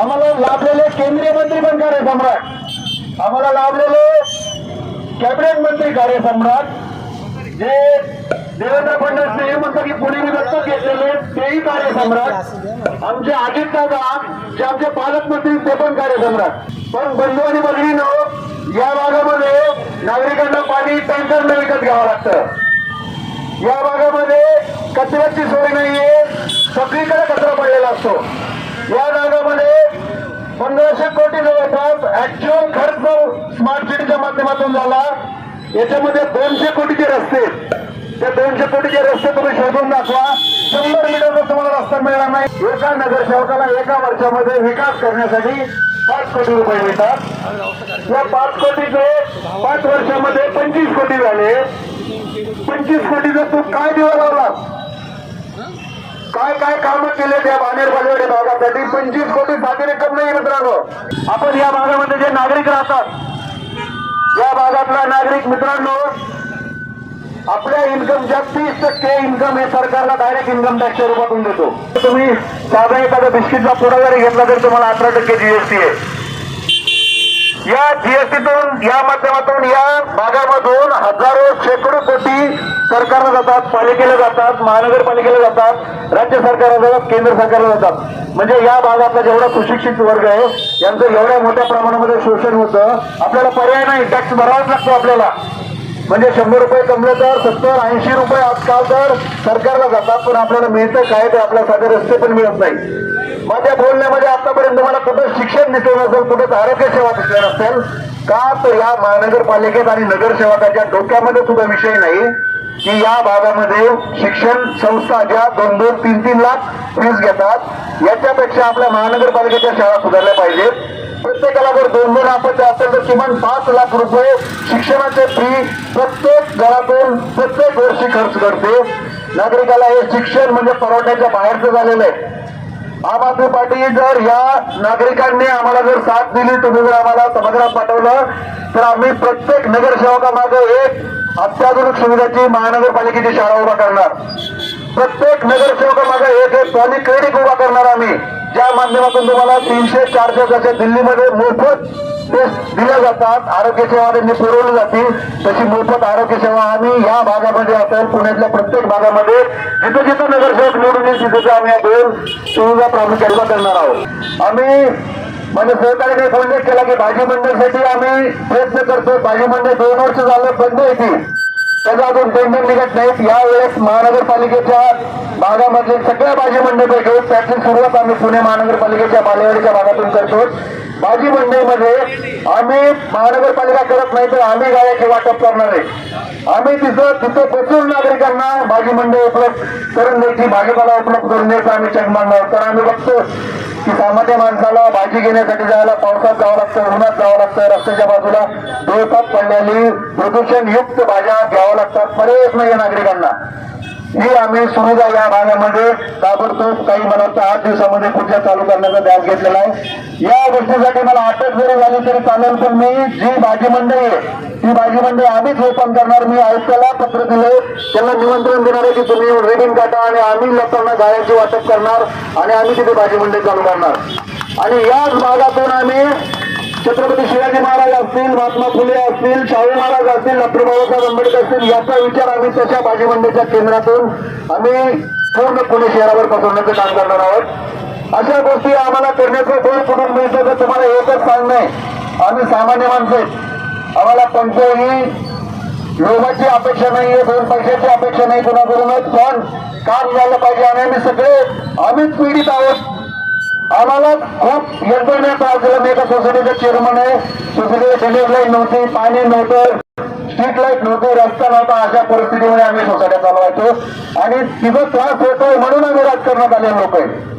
आम्हाला लाभलेले केंद्रीय मंत्री पण कार्यसम्राट आम्हाला लाभलेले कॅबिनेट मंत्री कार्यसम्राट जे देवेंद्र फडणवीस हे म्हणतात की पुणे मी दत्तक घेतलेले तेही कार्यसम्राट आमचे अजित दादा जे आमचे पालकमंत्री ते पण कार्यसम्राट पण बंधू आणि भगिनीनो या भागामध्ये नागरिकांना पाणी टँकरनं विकत घ्यावं लागतं. या भागामध्ये कचऱ्याची सोय नाहीये. सगळीकडे कचरा पडलेला असतो या भागामध्ये पंधराशे कोटी जवळपास ऍक्च्युअल खर्च स्मार्ट सिटीच्या माध्यमातून झाला. याच्यामध्ये दोनशे कोटीचे रस्ते. त्या दोनशे कोटीचे रस्ते तुम्ही शोधून दाखवा. शंभर मीटरचा तुम्हाला रस्ता मिळणार नाही. एका नगरसेवकाला एका वर्षामध्ये विकास करण्यासाठी पाच कोटी रुपये मिळतात. या पाच कोटीचे पाच वर्षामध्ये पंचवीस कोटी झाले. पंचवीस कोटीचा तू काय दिवा लावला? काय काय कामं केले त्या बानेर बालेवाडी भागासाठी? पंचवीस कोटी साधी रक्कम नाही मित्रांनो. आपण या भागामध्ये जे नागरिक राहतात या भागातला नागरिक मित्रांनो आपल्या इन्कमच्या तीस टक्के इन्कम हे सरकारला डायरेक्ट इन्कम टॅक्सच्या रूपातून देतो. तुम्ही साधा एखादा बिस्किटचा पुडा जरी घेतला तर तुम्हाला अठरा टक्के जीएसटी आहे. या जीएसटीतून या माध्यमातून या भागामधून हजारो शेकडो कोटी सरकारला जातात पालिकेला जातात महानगरपालिकेला जातात राज्य सरकारला जातात केंद्र सरकारला जातात. म्हणजे या भागातला जेवढा सुशिक्षित वर्ग आहे यांचं एवढ्या मोठ्या प्रमाणामध्ये शोषण होतं आपल्याला पर्याय नाही टॅक्स भरावाच लागतो आपल्याला. म्हणजे शंभर रुपये कमले तर सत्तर ऐंशी रुपये आजकाल तर सरकारला जातात पण आपल्याला मिळतं काय ते आपल्यासाठी रस्ते पण मिळत नाही. माझ्या बोलण्यामध्ये आतापर्यंत मला कुठं शिक्षण दिसलं नसेल कुठं आरोग्य सेवा दिसल्या नसेल का तर या महानगरपालिकेत आणि नगरसेवकाच्या डोक्यामध्ये सुद्धा विषय नाही की या भागामध्ये शिक्षण संस्था ज्या दोन दोन तीन तीन लाख फीस घेतात याच्यापेक्षा आपल्या महानगरपालिकेच्या शाळा सुधारल्या पाहिजेत. प्रत्येकाला जर दोन दोन आपत्ती असेल तर किमान पाच लाख रुपये शिक्षणाचे फी प्रत्येक घरातून प्रत्येक वर्षी खर्च करते. नागरिकाला हे शिक्षण म्हणजे परवडण्याच्या बाहेरचं झालेलं आहे. आम आदमी पार्टी जर या नागरिकांनी आम्हाला जर साथ दिली तुम्ही जर आम्हाला सभागृहात पाठवलं तर आम्ही प्रत्येक नगरसेवकामागे एक अत्याधुनिक सुविधाची महानगरपालिकेची शाळा उभा करणार. प्रत्येक नगरसेवकामागे एक एक पॉलिक्लिनिक उभा करणार आम्ही ज्या माध्यमातून तुम्हाला तीनशे चारशे जसे दिल्लीमध्ये मोफत टेस्ट दिल्या जातात आरोग्य सेवा त्यांनी पुरवली जातील तशी मोफत आरोग्य सेवा आम्ही या भागामध्ये असेल पुण्यातल्या प्रत्येक भागामध्ये जिथे जिथे परिस्थितीचा आम्ही दोन सुविधा प्रामुख्याने करणार आहोत. आम्ही म्हणजे सहकार्याने संदेश केला की भाजी मंडळसाठी आम्ही प्रयत्न करतो भाजी मंडळ दोन वर्ष झालं बंद येते त्याचा अजून टेंडर निघत नाहीत. यावेळेस महानगरपालिकेच्या भागामधले सगळ्या भाजी मंडळपैकी त्याची सुरुवात आम्ही पुणे महानगरपालिकेच्या बालेवाडीच्या भागातून करतो भाजी मंडईमध्ये आम्ही महानगरपालिका करत नाही तर आम्ही गाड्याचे वाटप करणार आहे आम्ही तिथं तिथं बसून नागरिकांना भाजी मंडळ उपलब्ध करून द्यायची भाजीपाला उपलब्ध करून द्यायचा आम्ही चेक मागणार तर आम्ही बघतो की सामान्य माणसाला भाजी घेण्यासाठी जायला पावसात जावं लागतं उन्हात जावं लागतं रस्त्याच्या बाजूला डोळसात पडलेली प्रदूषण युक्त भाज्या घ्याव्या लागतात. पर्यायच नाही नागरिकांना. ही आम्ही सुविधा या भागामध्ये ताबडतोब काही मला वाटतं आठ दिवसामध्ये पुढच्या चालू करण्याचा ध्यास घेतलेला आहे. या गोष्टीसाठी मला अटक जरी झाली तरी चालेल पण मी जी भाजी मंडई आहे ती भाजी मंडई आम्हीच ओपन करणार मी आयुक्ताला पत्र दिले त्यांना निमंत्रण देणार आहे की तुम्ही रिबिन काटा आणि आम्ही लोकांना गाड्यांची वाटप करणार आणि आम्ही तिथे भाजी मंडई चालू करणार आणि याच भागातून आम्ही छत्रपती शिवाजी महाराज असतील महात्मा फुले असतील शाहू महाराज असतील डॉक्टर बाबासाहेब आंबेडकर असतील याचा विचार आम्ही तशा भाजी मंडईच्या केंद्रातून आम्ही पूर्ण पुणे शहरावर पसरण्याचं काम करणार आहोत. अशा गोष्टी आम्हाला करण्याचं कोण कुठून मिळतं तर तुम्हाला एकच सांगणं आहे. आम्ही सामान्य माणसं आम्हाला कोणत्याही लोकांची अपेक्षा नाहीये दोन पैशाची अपेक्षा नाही कोणाकडूनच. पण काम झालं पाहिजे आणि आम्ही सगळे आम्हीच पीडित आहोत. आम्हाला खूप यंत्रणा त्रास दिला मी एका सोसायटीचा चेअरमन आहे सोसायटीला ड्रेनेज लाइट नव्हती पाणी नव्हतं स्ट्रीट लाइट नव्हती रस्ता नव्हता अशा परिस्थितीमध्ये आम्ही सोसायट्या चालवायचो. आणि तिथं त्रास होतोय म्हणून आम्ही राजकारणात आले लोक आहे.